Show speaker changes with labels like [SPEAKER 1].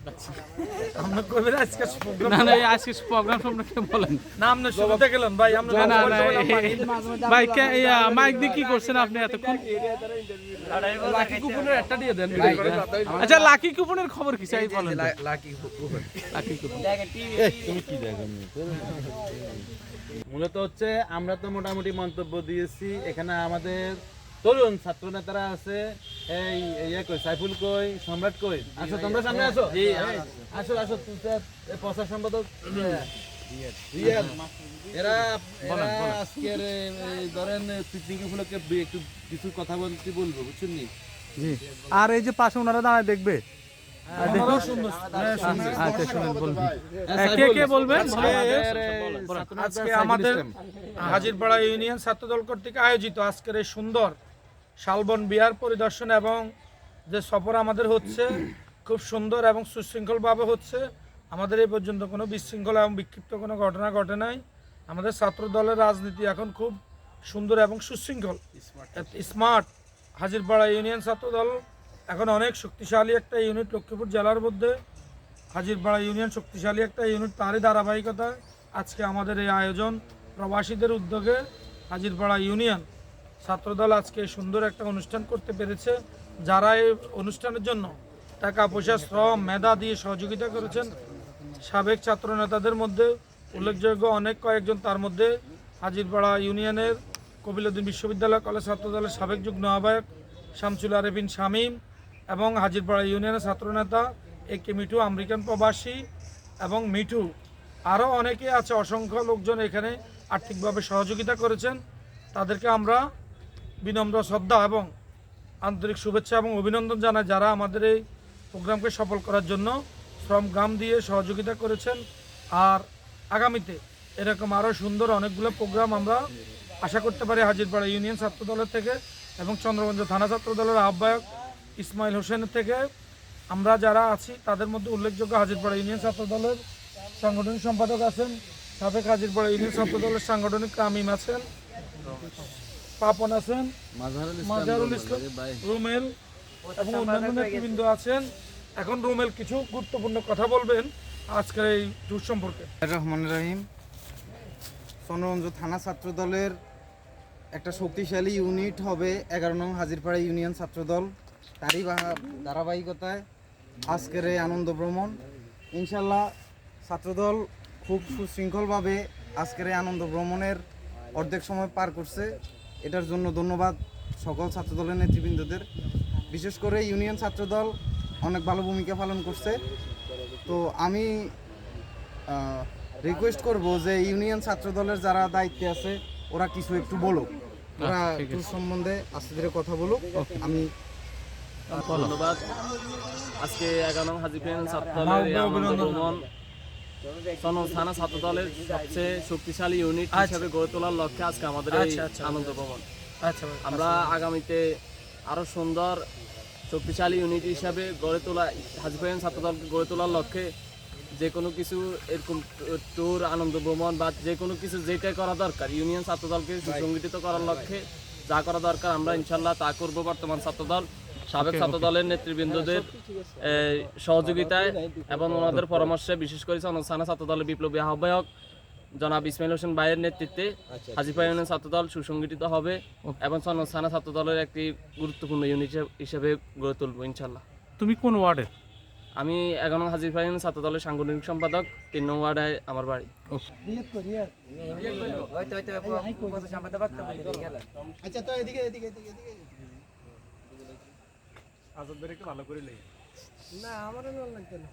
[SPEAKER 1] আমরা কবে আজকে প্রোগ্রাম
[SPEAKER 2] না না আজকে প্রোগ্রাম সম্পর্কে বলেন?
[SPEAKER 1] না আপনি শুরুতে গেলেন ভাই আমরা
[SPEAKER 2] না না না ভাই কে- মাইক দিয়ে কি করছেন আপনি এতক্ষণ?
[SPEAKER 1] লাকি কুপনের একটা দিয়ে দেন।
[SPEAKER 2] আচ্ছা লাকি কুপনের খবর কি চাই বলেন তো। Lucky coupon.
[SPEAKER 3] মূলত হচ্ছে আমরা তো মোটামুটি মন্তব্য দিয়েছি। এখানে আমাদের তরুণ ছাত্র নেতারা আছে এই ইয়ে কই সাইফুল কই সম্রাট কই? আসো তোমরা সামনে আসো। জি আসো আসো। তুই প্রচার সম্পাদক এরা এরা আজকের ধরেন পিকনিক উপলক্ষে একটু কিছু কথা বলতে বলব বুঝছেন নি?
[SPEAKER 2] আর এই যে পাশে ওনারা দাঁড়ায় দেখবে? আচ্ছা হ্যাঁ, কে কে বলবেন?
[SPEAKER 1] আজকে আমাদের হাজিরপাড়া ইউনিয়ন ছাত্রদল কর্তৃক আয়োজিত আজকের এই সুন্দর শালবন বিহার পরিদর্শন এবং যে সফর আমাদের হচ্ছে খুব সুন্দর এবং সুশৃঙ্খলভাবে হচ্ছে আমাদের এই পর্যন্ত কোনো বিশৃঙ্খলা এবং বিক্ষিপ্ত কোনো ঘটনা ঘটে নাই। আমাদের ছাত্র দলের রাজনীতি এখন খুব সুন্দর এবং সুশৃঙ্খল। স্মার্ট হাজিরপাড়া ইউনিয়ন ছাত্রদল এখন অনেক শক্তিশালী একটা ইউনিট লক্ষ্মীপুর জেলার মধ্যে। হাজিরপাড়া ইউনিয়ন শক্তিশালী একটা ইউনিট তারই ধারাবাহিকতা আজকে আমাদের এই আয়োজন প্রবাসীদের উদ্যোগে হাজিরপাড়া ইউনিয়ন। ছাত্রদল আজকে সুন্দর একটা অনুষ্ঠান করতে পেরেছে। যারা এই অনুষ্ঠানের জন্য টাকা, পয়সা, শ্রম, মেধা দিয়ে সহযোগিতা করেছেন, সাবেক ছাত্র নেতাদের মধ্যে উল্লেখযোগ্য অনেক কয়েকজন তার মধ্যে হাজিরপাড়া ইউনিয়নের কবিলউদ্দিন বিশ্ববিদ্যালয় কলেজ ছাত্রদলের সাবেক যুগ্ম আহ্বায়ক শামসুল আরেফিন শামীম এবং হাজিরপাড়া ইউনিয়নের ছাত্রনেতা এ কে মিঠু, আমেরিকান প্রবাসী এবং মিঠু। আরও অনেকে আছে, অসংখ্য লোকজন এখানে আর্থিকভাবে সহযোগিতা করেছেন। তাদেরকে আমরা বিনম্র শ্রদ্ধা এবং আন্তরিক শুভেচ্ছা এবং অভিনন্দন জানায় যারা আমাদের এই প্রোগ্রামকে সফল করার জন্য শ্রম গ্রাম দিয়ে সহযোগিতা করেছেন। আর আগামীতে এরকম আরও সুন্দর অনেকগুলো প্রোগ্রাম আমরা আশা করতে পারি হাজিরপাড়া ইউনিয়ন ছাত্র দলের থেকে এবং চন্দ্রগঞ্জ থানা ছাত্র দলের আহ্বায়ক ইসমাইল হোসেনের থেকে আমরা যারা আছি, তাদের মধ্যে উল্লেখযোগ্য হাজিরপাড়া ইউনিয়ন ছাত্র দলের সাংগঠনিক সম্পাদক আছেন, সাবেক হাজিরপাড়া ইউনিয়ন ছাত্র দলের সাংগঠনিক কামিম আছেন। পাপন আছেন মাজারুল ইসলাম রুমেল এবং অন্যান্য নেতৃবৃন্দ আছেন। এখন রুমেল কিছু গুরুত্বপূর্ণ কথা বলবেন আজকের এই ট্যুর সম্পর্কে।
[SPEAKER 4] রহমান রহিম। চন্দ্রগঞ্জ থানা ছাত্র দলের একটা শক্তিশালী ইউনিট হবে এগারো নং হাজিরপাড়া ইউনিয়ন ছাত্রদল। তারই ধারাবাহিকতায় আজকের এই আনন্দ ভ্রমণ। ইনশাল্লাহ ছাত্রদল খুব সুশৃঙ্খলভাবে আজকের এই আনন্দ ভ্রমণের অর্ধেক সময় পার করছে। এটার জন্য ধন্যবাদ সকল ছাত্রদলের নেতৃবৃন্দদের। বিশেষ করে ইউনিয়ন ছাত্রদল অনেক ভালো ভূমিকা পালন করছে। তো আমি রিকোয়েস্ট করব যে ইউনিয়ন ছাত্র দলের যারা দায়িত্বে আছে ওরা কিছু একটু বলুক। ওরা
[SPEAKER 2] ঠিক
[SPEAKER 4] সম্বন্ধে আস্তে ধীরে কথা বলুক। আমি
[SPEAKER 5] ধন্যবাদ। আজকে এগারো হাজিফেন ছাত্র দলের থানা ছাত্র দলের সবচেয়ে শক্তিশালী ইউনিট হিসেবে গড়ে তোলার লক্ষ্যে আজকে আমাদের এই
[SPEAKER 1] আচ্ছা, আচ্ছা।
[SPEAKER 5] আনন্দ ভ্রমণ
[SPEAKER 1] আচ্ছা
[SPEAKER 5] আমরা আগামীতে আরও সুন্দর শক্তিশালী ইউনিট হিসাবে গড়ে তোলা হাজিফেন ছাত্র দলকে গড়ে তোলার লক্ষ্যে যে কোনো কিছু এরকম ট্যুর আনন্দ ভ্রমণ বা যে কোনো কিছু যেটাই করা দরকার ইউনিয়ন ছাত্র দলকে সুসংগঠিত করার লক্ষ্যে যা করা দরকার আমরা ইনশাল্লাহ তা করব বর্তমান ছাত্র দল সাবেক ছাত্র দলের নেতৃবৃন্দদের এই, সহযোগিতায় এবং ওনাদের পরামর্শে বিশেষ করে সানা ছাত্র দলের বিপ্লবী আহ্বায়ক জনাব ইসমাইল হোসেন ভাইয়ের নেতৃত্বে হাজিফা ইউনিয়ন ছাত্র দল সুসংগঠিত হবে এবং সানা ছাত্র দলের একটি গুরুত্বপূর্ণ ইউনিট হিসেবে গড়ে তুলবো ইনশাল্লাহ
[SPEAKER 2] তুমি কোন ওয়ার্ডে
[SPEAKER 5] আমি এগারো হাজির ইউনিয়ন ছাত্র দলের সাংগঠনিক সম্পাদক তিন নং ওয়ার্ডে আমার বাড়ি
[SPEAKER 1] আজাদ ভাই একটু ভালো করে লেগে।
[SPEAKER 6] না আমারও ভালো লাগতো না।